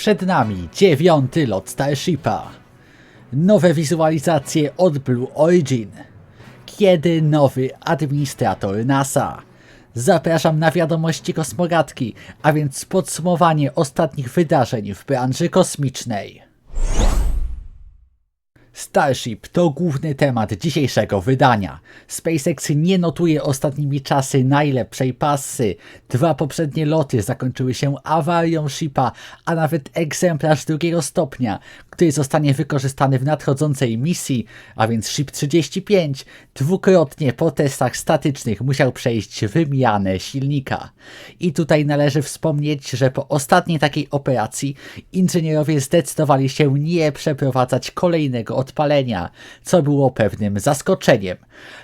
Przed nami dziewiąty lot Starshipa. Nowe wizualizacje od Blue Origin. Kiedy nowy administrator NASA? Zapraszam na wiadomości kosmogatki, a więc podsumowanie ostatnich wydarzeń w branży kosmicznej. Starship to główny temat dzisiejszego wydania. SpaceX nie notuje ostatnimi czasy najlepszej pasy. Dwa poprzednie loty zakończyły się awarią shipa, a nawet egzemplarz drugiego stopnia, który zostanie wykorzystany w nadchodzącej misji, a więc Ship 35, dwukrotnie po testach statycznych musiał przejść wymianę silnika. I tutaj należy wspomnieć, że po ostatniej takiej operacji inżynierowie zdecydowali się nie przeprowadzać kolejnego odpalenia, co było pewnym zaskoczeniem.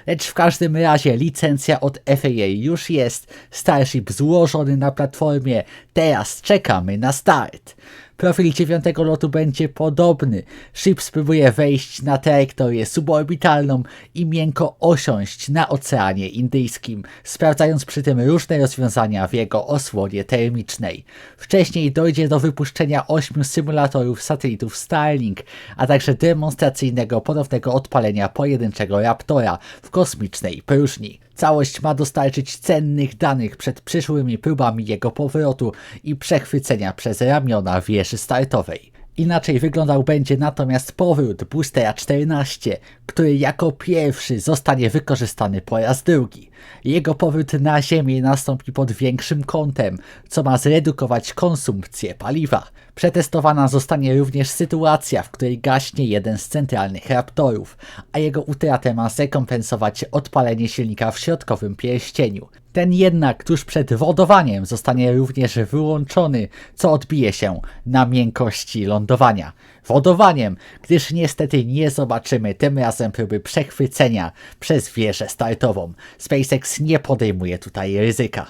Lecz w każdym razie licencja od FAA już jest, Starship złożony na platformie, teraz czekamy na start. Profil dziewiątego lotu będzie podobny. Ship spróbuje wejść na trajektorię suborbitalną i miękko osiąść na Oceanie Indyjskim, sprawdzając przy tym różne rozwiązania w jego osłonie termicznej. Wcześniej dojdzie do wypuszczenia ośmiu symulatorów satelitów Starlink, a także demonstracyjnego ponownego odpalenia pojedynczego Raptora w kosmicznej próżni. Całość ma dostarczyć cennych danych przed przyszłymi próbami jego powrotu i przechwycenia przez ramiona wieży startowej. Inaczej wyglądał będzie natomiast powrót Boostera 14, który jako pierwszy zostanie wykorzystany po raz drugi. Jego powrót na Ziemię nastąpi pod większym kątem, co ma zredukować konsumpcję paliwa. Przetestowana zostanie również sytuacja, w której gaśnie jeden z centralnych raptorów, a jego utratę ma zrekompensować odpalenie silnika w środkowym pierścieniu. Ten jednak tuż przed wodowaniem zostanie również wyłączony, co odbije się na miękkości lądowania. Wodowaniem, gdyż niestety nie zobaczymy tym razem próby przechwycenia przez wieżę startową. SpaceX nie podejmuje tutaj ryzyka.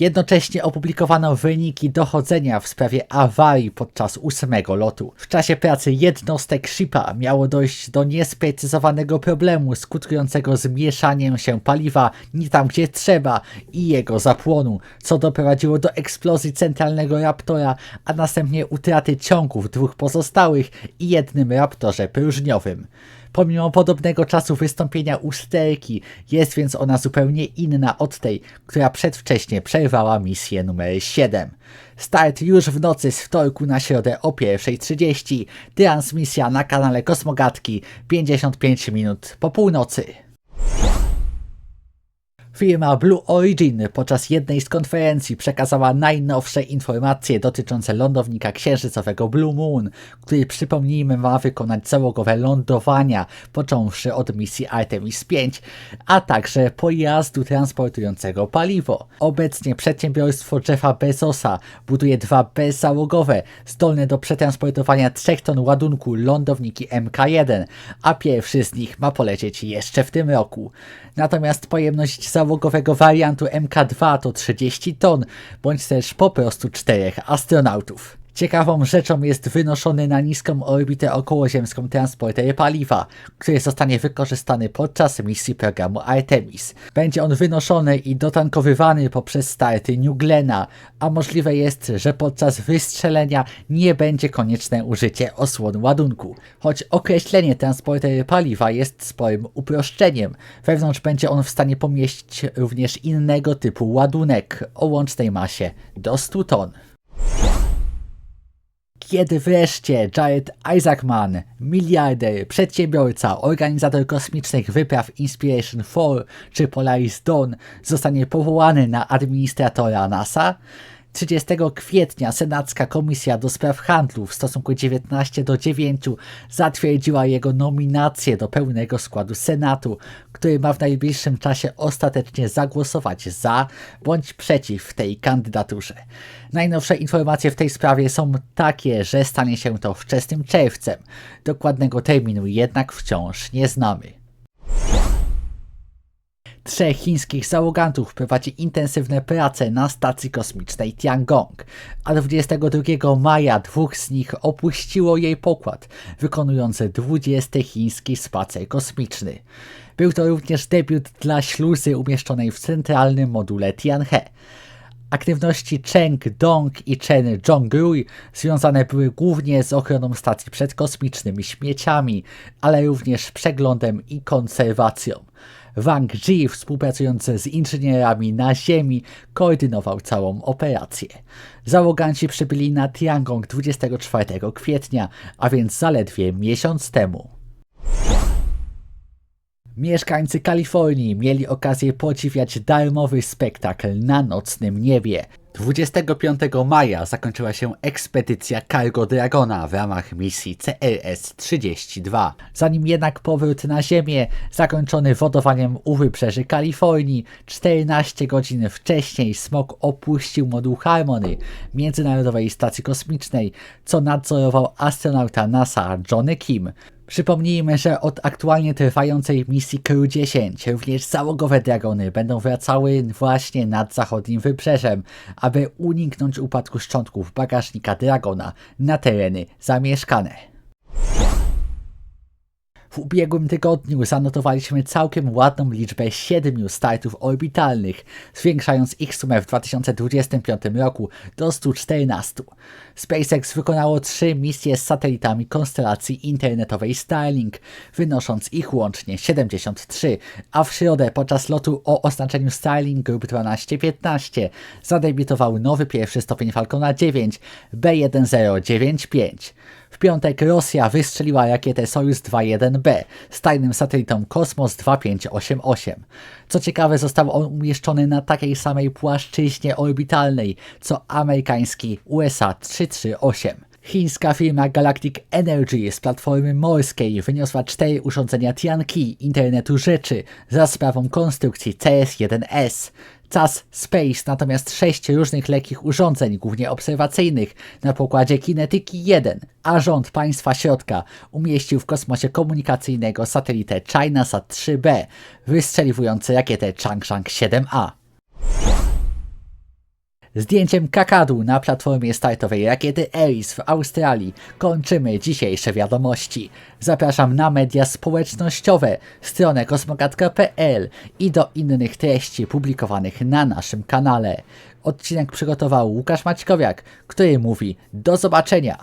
Jednocześnie opublikowano wyniki dochodzenia w sprawie awarii podczas ósmego lotu. W czasie pracy jednostek SHIPA miało dojść do niesprecyzowanego problemu skutkującego zmieszaniem się paliwa nie tam gdzie trzeba i jego zapłonu, co doprowadziło do eksplozji centralnego Raptora, a następnie utraty ciągów dwóch pozostałych i jednym Raptorze próżniowym. Pomimo podobnego czasu wystąpienia usterki, jest więc ona zupełnie inna od tej, która przedwcześnie przerwała misję numer 7. Start już w nocy z wtorku na środę o 1.30, transmisja na kanale Kosmogatki 55 minut po północy. Firma Blue Origin podczas jednej z konferencji przekazała najnowsze informacje dotyczące lądownika księżycowego Blue Moon, który przypomnijmy ma wykonać załogowe lądowania, począwszy od misji Artemis 5, a także pojazdu transportującego paliwo. Obecnie przedsiębiorstwo Jeffa Bezosa buduje dwa bezzałogowe, zdolne do przetransportowania 3 ton ładunku lądowniki MK1, a pierwszy z nich ma polecieć jeszcze w tym roku. Natomiast pojemność załogowego wariantu MK2 to 30 ton, bądź też po prostu czterech astronautów. Ciekawą rzeczą jest wynoszony na niską orbitę okołoziemską transporter paliwa, który zostanie wykorzystany podczas misji programu Artemis. Będzie on wynoszony i dotankowywany poprzez starty New Glena, a możliwe jest, że podczas wystrzelenia nie będzie konieczne użycie osłon ładunku. Choć określenie transporter paliwa jest sporym uproszczeniem, wewnątrz będzie on w stanie pomieścić również innego typu ładunek o łącznej masie do 100 ton. Kiedy wreszcie Jared Isaacman, miliarder, przedsiębiorca, organizator kosmicznych wypraw Inspiration 4 czy Polaris Dawn zostanie powołany na administratora NASA? 30 kwietnia Senacka Komisja do Spraw Handlu w stosunku 19 do 9 zatwierdziła jego nominację do pełnego składu Senatu, który ma w najbliższym czasie ostatecznie zagłosować za bądź przeciw tej kandydaturze. Najnowsze informacje w tej sprawie są takie, że stanie się to wczesnym czerwcem. Dokładnego terminu jednak wciąż nie znamy. Trzech chińskich załogantów prowadzi intensywne prace na stacji kosmicznej Tiangong, a 22 maja dwóch z nich opuściło jej pokład, wykonując 20 chiński spacer kosmiczny. Był to również debiut dla śluzy umieszczonej w centralnym module Tianhe. Aktywności Cheng Dong i Chen Zhongrui związane były głównie z ochroną stacji przed kosmicznymi śmieciami, ale również przeglądem i konserwacją. Wang Ji, współpracując z inżynierami na Ziemi, koordynował całą operację. Załoganci przybyli na Tiangong 24 kwietnia, a więc zaledwie miesiąc temu. Mieszkańcy Kalifornii mieli okazję podziwiać darmowy spektakl na nocnym niebie. 25 maja zakończyła się ekspedycja Cargo Dragona w ramach misji CRS-32. Zanim jednak powrót na Ziemię, zakończony wodowaniem u wybrzeży Kalifornii, 14 godzin wcześniej smok opuścił moduł Harmony Międzynarodowej Stacji Kosmicznej, co nadzorował astronauta NASA Johnny Kim. Przypomnijmy, że od aktualnie trwającej misji Crew 10 również załogowe dragony będą wracały właśnie nad zachodnim wybrzeżem, aby uniknąć upadku szczątków bagażnika dragona na tereny zamieszkane. W ubiegłym tygodniu zanotowaliśmy całkiem ładną liczbę 7 startów orbitalnych, zwiększając ich sumę w 2025 roku do 114. SpaceX wykonało trzy misje z satelitami konstelacji internetowej Starlink, wynosząc ich łącznie 73, a w środę podczas lotu o oznaczeniu Starlink Group 1215 zadebiutował nowy pierwszy stopień Falcona 9 B1095. W piątek Rosja wystrzeliła rakietę Sojus 2-1B z tajnym satelitą Kosmos 2588. Co ciekawe, został on umieszczony na takiej samej płaszczyźnie orbitalnej, co amerykański USA 338. Chińska firma Galactic Energy z platformy morskiej wyniosła cztery urządzenia Tianqi internetu rzeczy za sprawą konstrukcji CS-1S. CAS Space natomiast sześć różnych lekkich urządzeń, głównie obserwacyjnych, na pokładzie Kinetyki 1, a rząd państwa środka umieścił w kosmosie komunikacyjnego satelitę ChinaSat 3B, wystrzeliwujący rakietę Changshang 7A. Zdjęciem kakadu na platformie startowej rakiety Ares w Australii kończymy dzisiejsze wiadomości. Zapraszam na media społecznościowe, stronę kosmogat.pl i do innych treści publikowanych na naszym kanale. Odcinek przygotował Łukasz Maćkowiak, który mówi do zobaczenia.